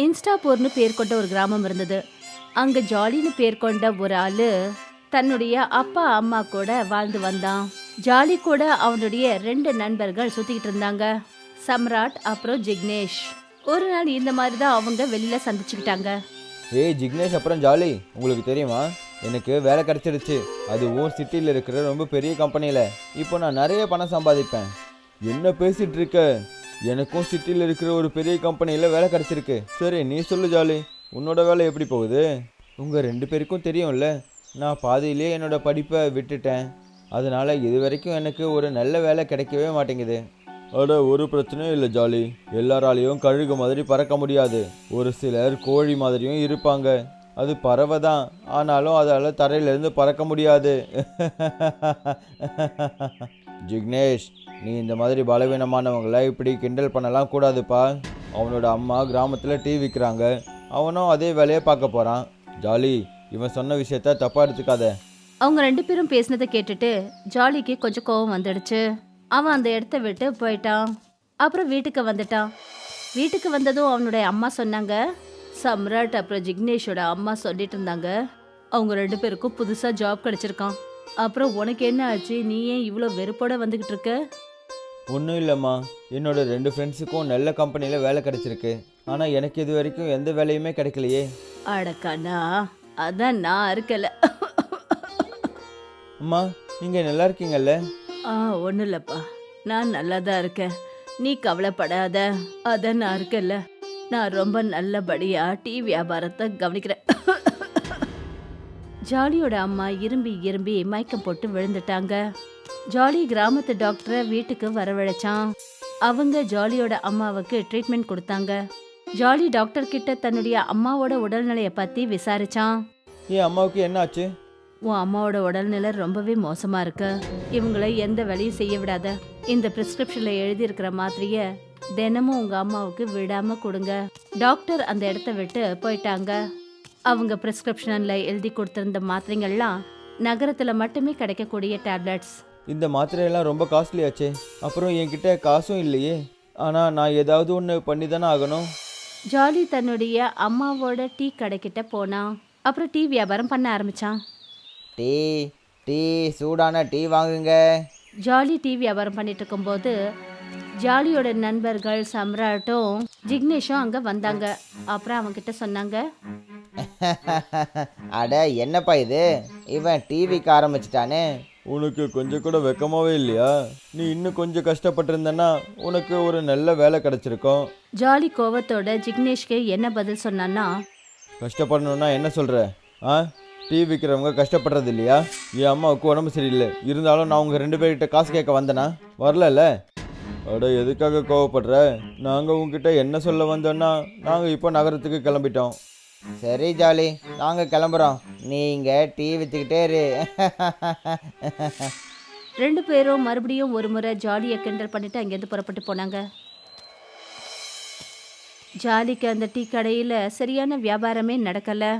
இன்ஸ்டாபூர்னு பேர் கொண்ட ஒரு கிராமம் இருந்தது. அங்க ஜாலின்னு பேர் கொண்ட ஒரு ஆளு தன்னுடைய அப்பா அம்மா கூட வாழ்ந்து வந்தான். ஜாலி கூட அவனுடைய ரெண்டு நண்பர்கள் சுத்திக்கிட்டு இருந்தாங்க. சம்ராட் அப்புறம் ஜிக்னேஷ். ஒரு நாள் இந்த மாதிரி தான் அவங்க வெளியில சந்திச்சுக்கிட்டாங்க. ஏய் ஜிக்னேஷ் அப்புறம் ஜாலி உங்களுக்கு தெரியுமா? எனக்கு வேலை கிடைச்சிடுச்சு அதுவும் சிட்டியில் இருக்கிற ரொம்ப பெரிய கம்பெனியில் இப்போ நான் நிறைய பணம் சம்பாதிப்பேன். என்ன பேசிட்டு இருக்க? எனக்கும் சிட்டியில் இருக்கிற ஒரு பெரிய கம்பெனியில் வேலை கிடச்சிருக்கு. சரி நீ சொல்லு ஜாலி. உன்னோட வேலை எப்படி போகுது? உங்கள் ரெண்டு பேருக்கும் தெரியும்ல. நான் பாதியிலே என்னோட படிப்பை விட்டுட்டேன். அதனால் இது வரைக்கும் எனக்கு ஒரு நல்ல வேலை கிடைக்கவே மாட்டேங்குது. அட ஒரு பிரச்சனையும் இல்லை ஜாலி. எல்லாராலையும் கழுகு மாதிரி பறக்க முடியாது. ஒரு சிலர் கோழி மாதிரியும் இருப்பாங்க. அது பறவை தான். ஆனாலும் அதால் தரையிலேருந்து பறக்க முடியாது. ஜிக்னேஷ் நீ இந்த மாதிரி பலவீனமானவங்களை இப்படி கிண்டல் பண்ணலாம் கூடாதுப்பா. அவனோட அம்மா கிராமத்தில் டீ விற்கிறாங்க அவனும் அதே வேலையை பார்க்க போகிறான் ஜாலி இவன் சொன்ன விஷயத்த தப்பாக எடுத்துக்காத. அவங்க ரெண்டு பேரும் பேசினதை கேட்டுட்டு ஜாலிக்கு கொஞ்சம் கோவம் வந்துடுச்சு. அவன் அந்த இடத்த விட்டு போயிட்டான். அப்புறம் வீட்டுக்கு வந்துட்டான். வீட்டுக்கு வந்ததும் அவனுடைய அம்மா சொன்னாங்க சம்ராட் அப்புறம் ஜிக்னேஷோட அம்மா சொல்லிட்டு இருந்தாங்க. அவங்க ரெண்டு பேருக்கும் புதுசாக ஜாப் கிடைச்சிருக்கான் அப்புறம் உனக்கு என்ன ஆச்சு? நீ ஏன் இவ்வளோ வெறுப்போட வந்துகிட்டு இருக்க? ஒன்றும் இல்லைம்மா. என்னோட ரெண்டு ஃப்ரெண்ட்ஸுக்கும் நல்ல கம்பெனியில் வேலை கிடைச்சிருக்கு. ஆனால் எனக்கு இது வரைக்கும் எந்த வேலையுமே கிடைக்கலையே. அடக்கண்ணா அதான் நான் இருக்கல அம்மா நீங்கள் நல்லா இருக்கீங்கல்ல? ஆ ஒன்றும் இல்லைப்பா. நான் நல்லா தான் இருக்கேன். நீ கவலைப்படாத. அதான் நான் இருக்கேன்ல நான் ரொம்ப நல்லபடியா டீ வியாபாரத்தை கவனிக்கிறேன். ஜாலியோட அம்மா இரும்பி இரும்பி மயக்கம் போட்டு விழுந்துட்டாங்க. ஜாலி கிராமத்து டாக்டரை வீட்டுக்கு வரவழைச்சான். அவங்க ஜாலியோட அம்மாவுக்கு ட்ரீட்மெண்ட் கொடுத்தாங்க. ஜாலி டாக்டர் கிட்ட தன்னுடைய அம்மாவோட உடல்நிலைய பத்தி விசாரிச்சான். என் அம்மாவுக்கு என்ன ஆச்சு உன் அம்மாவோட உடல்நிலை ரொம்பவே மோசமா இருக்கு. இவங்களை எந்த வேலையும் செய்ய விடாத. இந்த பிரிஸ்கிரிப்ஷன்ல எழுதி இருக்கிற மாத்திரைய தினமும் உங்க அம்மாவுக்கு விடாம கொடுங்க. டாக்டர் அந்த இடத்த விட்டு போயிட்டாங்க. அவங்க பிரிஸ்கிரிப்ஷன்ல எழுதி கொடுத்திருந்த மாத்திரைகள்லாம் நகரத்துல மட்டுமே கிடைக்கக்கூடிய டேப்லெட்ஸ் இந்த மாத்திரையெல்லாம் ரொம்ப காஸ்ட்லி ஆச்சே. அப்புறம் என்கிட்ட காசும் இல்லையே. ஆனால் நான் ஏதாவது ஒன்று பண்ணி தானே ஆகணும். ஜாலி தன்னுடைய அம்மாவோட டீ கடைக்கிட்ட போனான் அப்புறம் டீ வியாபாரம் பண்ண ஆரம்பிச்சான். டீ டீ சூடான டீ வாங்குங்க. ஜாலி டீ வியாபாரம் பண்ணிட்டு இருக்கும்போது ஜாலியோட நண்பர்கள் சம்ராட்டும் ஜிக்னேஷும் அங்க வந்தாங்க. அப்புறம் அவங்க கிட்ட சொன்னாங்க அட என்னப்பா இது? இவன் டிவிக்கு ஆரம்பிச்சிட்டானே. உனக்கு கொஞ்சம் கூட வெக்கமாவே இல்லையா? நீ இன்னும் கொஞ்சம் கஷ்டப்பட்டிருந்தன்னா உனக்கு ஒரு நல்ல வேலை கிடைச்சிருக்கும். ஜாலி கோவத்தோட ஜிக்னேஷ்க்கு என்ன பதில் சொன்னான்னா கஷ்டப்படணும்னா என்ன சொல்ற? ஆ? டீ விற்கிறவங்க கஷ்டப்படுறது இல்லையா? என் அம்மாவுக்கு உடம்பு சரியில்லை. இருந்தாலும் நான் உங்கள் ரெண்டு பேர்கிட்ட காசு கேட்க வந்தேனா? வரலல்ல? அட எதுக்காக கோவப்படுற? நாங்கள் உங்ககிட்ட என்ன சொல்ல வந்தோன்னா நாங்கள் இப்போ நகரத்துக்கு கிளம்பிட்டோம். சரி ஜாலி. நாங்கள் கிளம்புறோம். நீங்கள் டீ வித்துக்கிட்டே இரு. ரெண்டு பேரும் மறுபடியும் ஒரு முறை ஜாலியை கிண்டல் பண்ணிட்டு அங்கேருந்து புறப்பட்டு போனாங்க. ஜாலிக்கு அந்த டீ கடையில் சரியான வியாபாரமே நடக்கலை.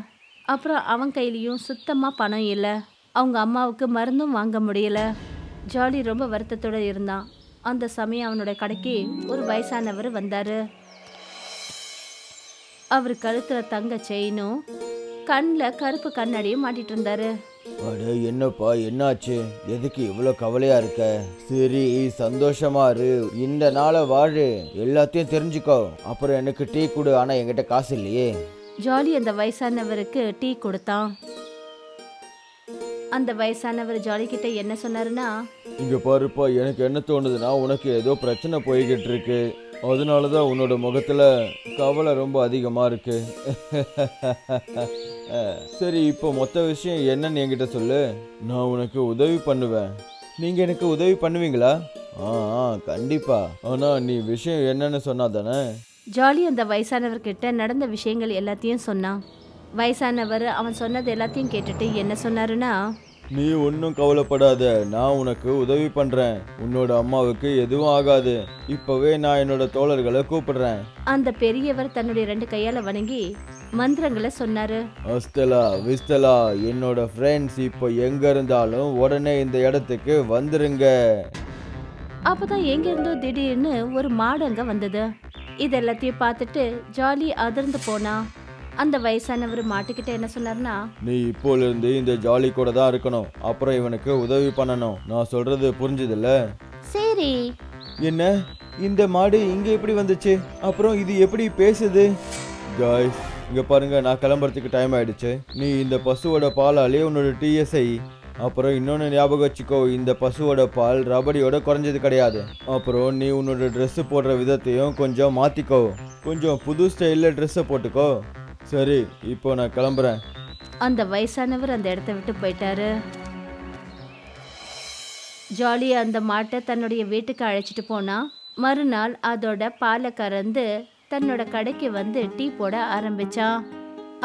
அப்புறம் அவன் கையிலையும் சுத்தமாக பணம் இல்லை. அவங்க அம்மாவுக்கு மருந்தும் வாங்க முடியல. ஜாலி ரொம்ப வருத்தத்தோட இருந்தான். அந்த சமயம் அவனோட கடைக்கு ஒரு வயசானவர் வந்தார். அவர் கழுத்துல தங்க செயினும் கண்ணில் கருப்பு கண்ணாடியும் மாட்டிட்டு இருந்தாரு. அட என்னப்பா என்னாச்சு? எதுக்கு இவ்வளோ கவலையா இருக்க? சரி சந்தோஷமா இரு. இந்த நாளை வாழு. எல்லாத்தையும் தெரிஞ்சுக்கோ. அப்புறம் எனக்கு டீ கொடு. ஆனால் என்கிட்ட காசு இல்லையே. ஜாலி அந்த வயசானவருக்கு டீ கொடுத்தான். அந்த வயசானவர் ஜாலி கிட்ட என்ன சொன்னாருன்னா இங்க பாருப்பா எனக்கு என்ன தோணுதுன்னா உனக்கு ஏதோ பிரச்சனை போய்கிட்டு இருக்கு. அதனால தான் உன்னோட முகத்தில் கவலை ரொம்ப அதிகமாக இருக்கு. சரி இப்போ மொத்த விஷயம் என்னன்னு என்கிட்ட சொல்லு. நான் உனக்கு உதவி பண்ணுவேன். நீங்கள் எனக்கு உதவி பண்ணுவீங்களா? ஆ ஆ, கண்டிப்பா. ஆனா நீ விஷயம் என்னன்னு சொன்னா தானே? ஜாலி அந்த வயசானவர்கிட்ட நடந்த விஷயங்கள் எல்லாத்தையும் சொன்னான். வயசானவர் அவன் சொன்னது எல்லாத்தையும் கேட்டுட்டு என்ன சொன்னாருன்னா நீ ஒன்றும் கவலைப்படாத நான் உனக்கு உதவி பண்றேன். உன்னோட அம்மாவுக்கு எதுவும் ஆகாது. இப்பவே நான் என்னோட தோழர்களை கூப்பிடுறேன். அந்த பெரியவர் தன்னுடைய ரெண்டு கையால வணங்கி மந்திரங்களை சொன்னாரு. அஸ்தலா விஸ்தலா என்னோட ஃப்ரெண்ட்ஸ் இப்போ எங்க இருந்தாலும் உடனே இந்த இடத்துக்கு வந்துருங்க. அப்பதான் எங்க இருந்தோ திடீர்னு ஒரு மாடு அங்க வந்தது. இது எல்லாத்தையும் பார்த்துட்டு ஜாலி அதிர்ந்து போனா. அந்த வயசானவர் மாட்டுக்கிட்ட என்ன சொன்னார்னா நீ இப்போலேருந்து இந்த ஜாலி கூட தான் இருக்கணும். அப்புறம் இவனுக்கு உதவி பண்ணணும். நான் சொல்றது புரிஞ்சுதுல்ல? சரி. என்ன? இந்த மாடு இங்க எப்படி வந்துச்சு? அப்புறம் இது எப்படி பேசுது? காய்ஸ் இங்க பாருங்க நான் கிளம்புறதுக்கு டைம் ஆயிடுச்சு. நீ இந்த பசுவோட பாலாலே உன்னோட டிஎஸ்ஐ அப்புறம் இன்னொன்று ஞாபகம் வச்சுக்கோ இந்த பசுவோட பால் ரபடியோட குறைஞ்சது கிடையாது. அப்புறம் நீ உன்னோட ட்ரெஸ்ஸு போடுற விதத்தையும் கொஞ்சம் மாற்றிக்கோ கொஞ்சம் புது ஸ்டைலில் ட்ரெஸ்ஸை போட்டுக்கோ. சரி இப்போ நான் கிளம்புறேன். அந்த வயசானவர் அந்த இடத்த விட்டு போயிட்டாரு. ஜாலி அந்த மாட்டை தன்னுடைய வீட்டுக்கு அழைச்சிட்டு போனா மறுநாள் அதோட பாலை கறந்து தன்னோட கடைக்கு வந்து டீ போட ஆரம்பிச்சான்.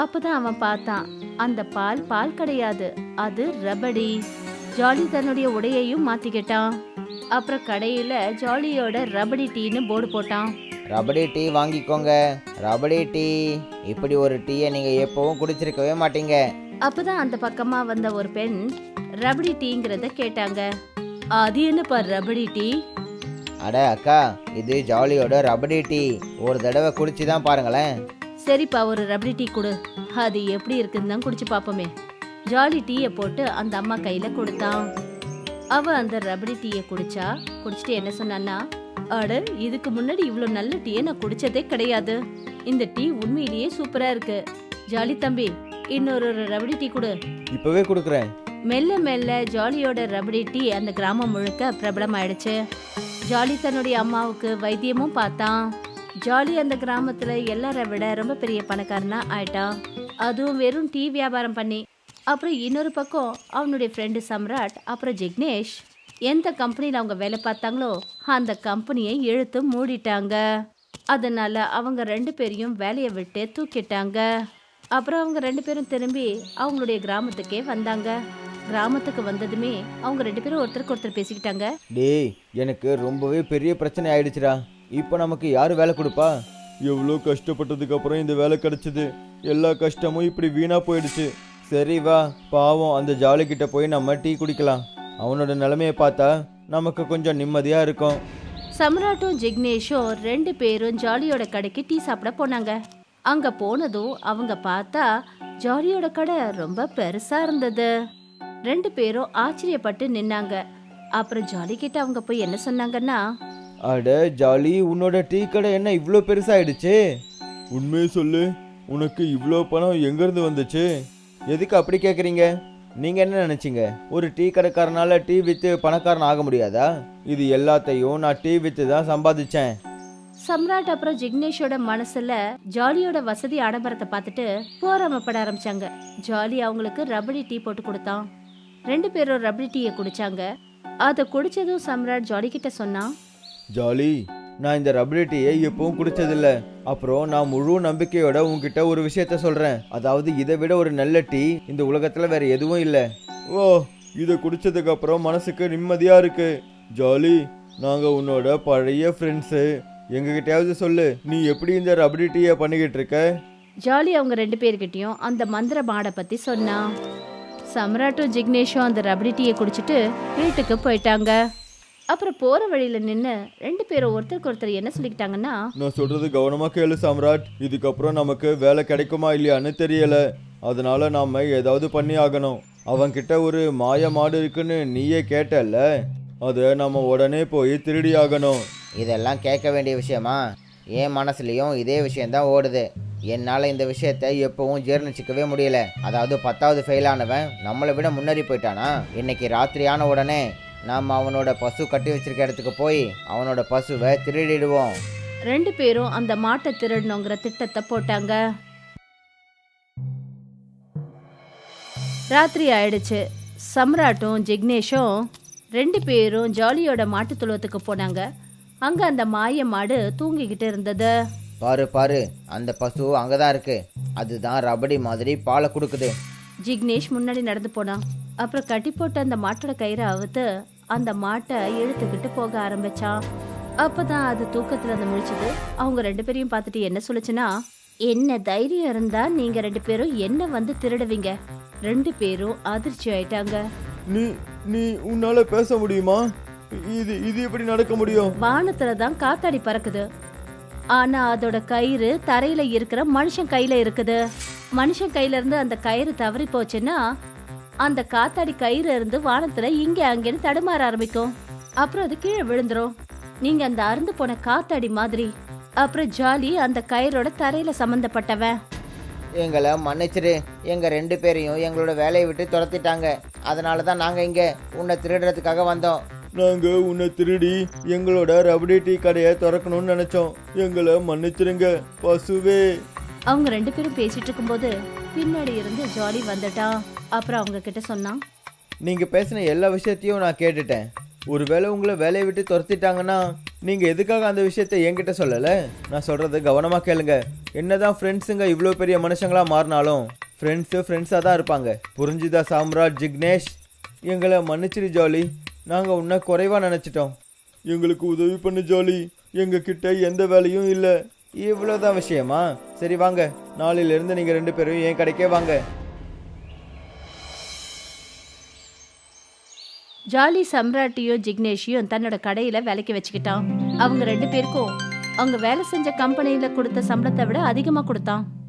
அப்பதான் அவன் பார்த்தான் அந்த பால் பால் கிடையாது அது ரபடி. ஜாலி தன்னுடைய உடையையும் மாத்திக்கிட்டான். அப்புறம் கடையில ஜாலியோட ரபடி டீன்னு போர்டு போட்டான். ரபடி டீ வாங்கிக்கோங்க. ரபடி டீ. இப்படி ஒரு டீயை நீங்கள் எப்பவும் குடிச்சிருக்கவே மாட்டீங்க. அப்பதான் அந்த பக்கமா வந்த ஒரு பெண் ரபடி டீங்கிறத கேட்டாங்க. அது என்னப்பா ரபடி டீ? அட அக்கா இது ஜாலியோட ரபடி டீ. ஒரு தடவை குடிச்சு தான் பாருங்களேன். சரிப்பா ஒரு ரபடி டீ கொடு. அது எப்படி இருக்குன்னு தான் குடிச்சு பாப்போமே. ஜாலி டீயை போட்டு அந்த அம்மா கையில கொடுத்தான். அவ அந்த ரபடி டீயை குடிச்சா குடிச்சிட்டு என்ன சொன்னான்னா அட இதுக்கு முன்னாடி இவ்வளோ நல்ல டீயை நான் குடிச்சதே கிடையாது. இந்த டீ உண்மையிலேயே சூப்பரா இருக்கு. ஜாலி தம்பி இன்னொரு ஒரு ரபடி டீ கொடு. இப்போவே கொடுக்குறேன். மெல்ல மெல்ல ஜாலியோட ரபடி டீ அந்த கிராமம் முழுக்க பிரபலமாயிடுச்சு. ஜாலி தன்னுடைய அம்மாவுக்கு வைத்தியமும் பார்த்தான். ஜாலி அந்த கிராமத்துல எல்லாரை விட ரொம்ப பெரிய பணக்காரனா ஆயிட்டான் அதுவும் வெறும் டீ வியாபாரம் பண்ணி. அப்புறம் இன்னொரு பக்கம் அவனுடைய ஃப்ரெண்டு சம்ராட் அப்புறம் ஜிக்னேஷ். எந்த கம்பெனியில் அவங்க வேலை பார்த்தாங்களோ அந்த கம்பெனியை இழுத்து மூடிட்டாங்க. அதனால அவங்க ரெண்டு பேரையும் வேலையை விட்டு தூக்கிட்டாங்க. அப்புறம் அவங்க ரெண்டு பேரும் திரும்பி அவங்களுடைய கிராமத்துக்கே வந்தாங்க. கிராமத்துக்கு வந்ததுமே அவங்க ரெண்டு பேரும் ஒருத்தருக்கு ஒருத்தர் பேசிக்கிட்டாங்க. டேய் எனக்கு ரொம்பவே பெரிய பிரச்சனை ஆயிடுச்சுடா. இப்போ நமக்கு யார் வேலை கொடுப்பா? எவ்வளோ கஷ்டப்பட்டதுக்கு அப்புறம் இந்த வேலை கிடைச்சது. எல்லா கஷ்டமும் இப்படி வீணா போயிடுச்சு. சரி வா பாவம் அந்த ஜாலி கிட்ட போய் நம்ம டீ குடிக்கலாம். அவனோட நிலைமையை பார்த்தா நமக்கு கொஞ்சம் நிம்மதியா இருக்கும். சம்ராட்டும் ஜிக்னேஷும் ரெண்டு பேரும் ஜாலியோட கடைக்கு டீ சாப்பிட போனாங்க. அங்க போனதும் அவங்க பார்த்தா ஜாலியோட கடை ரொம்ப பெருசா இருந்தது. ரெண்டு பேரும் ஆச்சரியப்பட்டு நின்னாங்க. அப்புறம் ஜாலி கிட்ட அவங்க போய் என்ன சொன்னாங்கன்னா அட ஜாலி உன்னோட டீ கடை என்ன இவ்வளோ பெருசாயிடுச்சு? உண்மையை சொல்லு உனக்கு இவ்வளோ பணம் எங்கேருந்து வந்துச்சு? எதுக்கு அப்படி கேட்குறீங்க நீங்கள் என்ன நினச்சிங்க? ஒரு டீ கடைக்காரனால டீ விற்று பணக்காரன் ஆக முடியாதா? இது எல்லாத்தையும் நான் டீ விற்று தான் சம்பாதிச்சேன். சம்ராட் அப்புறம் ஜிக்னேஷோட மனசுல ஜாலியோட வசதி ஆடம்பரத்தை பார்த்துட்டு போராமப்பட ஆரம்பிச்சாங்க. ஜாலி அவங்களுக்கு ரபடி டீ போட்டு கொடுத்தான். ரெண்டு பேரும் ரபடி டீயை குடிச்சாங்க. அதை குடிச்சதும் சம்ராட் ஜாலி கிட்ட சொன்னான். ஜாலி நான் இந்த ரபடி டீயை எப்பவும் குடிச்சதில்ல. அப்புறம் நான் முழு நம்பிக்கையோட உங்ககிட்ட ஒரு விஷயத்த சொல்றேன். அதாவது இதை விட ஒரு நல்ல டீ இந்த உலகத்துல வேற எதுவும் இல்லை. ஓ இதை குடிச்சதுக்கு அப்புறம் மனசுக்கு நிம்மதியா இருக்கு. ஜாலி நாங்க உன்னோட பழைய ஃப்ரெண்ட்ஸு எங்ககிட்டயாவது சொல்லு நீ எப்படி இந்த ரபடி டீயை பண்ணிக்கிட்டு இருக்க? ஜாலி அவங்க ரெண்டு பேர்கிட்டயும் அந்த மந்திர மாடை பத்தி சொன்னான். சம்ராட்டும் ஜிக்னேஷும் அந்த ரபடி டீயை குடிச்சிட்டு வீட்டுக்கு போயிட்டாங்க. அப்புறம் போற வழியில நின்று ரெண்டு பேரும் ஒருத்தருக்கு ஒருத்தர் என்ன சொல்லிக்கிட்டாங்கன்னா நான் சொல்றது கவனமா கேளு சாம்ராட். இதுக்கப்புறம் நமக்கு வேலை கிடைக்குமா இல்லையான்னு தெரியல. அதனால நாம ஏதாவது பண்ணி ஆகணும். அவன்கிட்ட ஒரு மாய மாடு இருக்குன்னு நீயே கேட்டல்ல. அதை நம்ம உடனே போய் திருடி ஆகணும். இதெல்லாம் கேட்க வேண்டிய விஷயமா? என் மனசுலேயும் இதே விஷயந்தான் ஓடுது. என்னால் இந்த விஷயத்தை எப்பவும் ஜீர்ணிச்சிக்கவே முடியல. அதாவது பத்தாவது ஃபெயில் ஆனவன் நம்மளை விட முன்னேறி போயிட்டானா? இன்னைக்கு ராத்திரி ஆன உடனே நாம் அவனோட பசு கட்டி வச்சிருக்க இடத்துக்கு போய் அவனோட பசுவை திருடிடுவோம். ரெண்டு பேரும் அந்த மாட்டை திருடணுங்கிற திட்டத்தை போட்டாங்க. ராத்திரி ஆயிடுச்சு. சம்ராட்டும் ஜிக்னேஷும் ரெண்டு பேரும் ஜாலியோட மாட்டு தொழுவத்துக்கு போனாங்க. அங்க அந்த மாய மாடு தூங்கிக்கிட்டு இருந்தது. பாரு பாரு அந்த பசு அங்கே தான் இருக்கு. அதுதான் ரபடி மாதிரி பாலை கொடுக்குது. ஜிக்னேஷ் முன்னாடி நடந்து போனான். அப்புறம் கட்டி போட்ட அந்த மாட்டோட கயிறை அவுத்து அந்த மாட்டை இழுத்துக்கிட்டு போக ஆரம்பிச்சான். அப்பதான் அது தூக்கத்துல இருந்து முழிச்சது. அவங்க ரெண்டு பேரையும் பார்த்துட்டு என்ன சொல்லுச்சுன்னா என்ன தைரியம் இருந்தா நீங்க ரெண்டு பேரும் என்ன வந்து திருடுவீங்க? ரெண்டு பேரும் அதிர்ச்சி ஆயிட்டாங்க. நீ நீ உன்னால பேச முடியுமா? இது இது எப்படி நடக்க முடியும்? வானத்துல தான் காத்தாடி பறக்குது. ஆனா அதோட கயிறு தரையில இருக்கிற மனுஷன் கையில இருக்குது. மனுஷன் கையில இருந்து அந்த கயிறு தவறி போச்சுன்னா அந்த காத்தாடி கயிறு இருந்து வானத்துல இங்க அங்கேன்னு தடுமாற ஆரம்பிக்கும். அப்புறம் அது கீழே விழுந்துரும். நீங்க அந்த அறுந்து போன காத்தாடி மாதிரி. அப்புறம் ஜாலி அந்த கயிறோட தரையில சம்பந்தப்பட்டவன். எங்களை மன்னிச்சிடு எங்கள் ரெண்டு பேரையும் எங்களோட வேலையை விட்டு துரத்திட்டாங்க. அதனால தான் நாங்கள் இங்கே உன்னை திருடுறதுக்காக வந்தோம். நாங்கள் உன்னை திருடி எங்களோட ரபடி டீ கடையை திறக்கணும்னு நினச்சோம். எங்களை மன்னிச்சிருங்க பசுவே. அவங்க ரெண்டு பேரும் பேசிட்டு இருக்கும்போது பின்னாடி இருந்து ஜாலி வந்துட்டான். அப்புறம் அவங்க கிட்ட சொன்னான். நீங்கள் பேசின எல்லா விஷயத்தையும் நான் கேட்டுட்டேன். ஒருவேளை உங்களை வேலையை விட்டு துரத்திட்டாங்கன்னா நீங்கள் எதுக்காக அந்த விஷயத்த என்கிட்ட சொல்லலை? நான் சொல்கிறது கவனமாக கேளுங்க. என்னதான் ஃப்ரெண்ட்ஸுங்க இவ்வளோ பெரிய மனுஷங்களா மாறினாலும் ஃப்ரெண்ட்ஸு ஃப்ரெண்ட்ஸாக தான் இருப்பாங்க. புரிஞ்சுதா சாம்ராஜ் ஜிக்னேஷ்? எங்களை மன்னிச்சிரு ஜாலி. நாங்கள் உன்னை குறைவாக நினச்சிட்டோம். எங்களுக்கு உதவி பண்ணு ஜாலி. எங்ககிட்ட எந்த வேலையும் இல்லை. இவ்வளோதான் விஷயமா? சரி வாங்க. நாளையிலேருந்து நீங்கள் ரெண்டு பேரும் என் கடைக்கே வாங்க. ஜாலி சம்ராட்டியும் ஜிக்னேஷியும் தன்னோட கடையில வேலைக்கு வச்சுக்கிட்டான். அவங்க ரெண்டு பேருக்கும் அவங்க வேலை செஞ்ச கம்பெனியில கொடுத்த சம்பளத்தை விட அதிகமா கொடுத்தான்.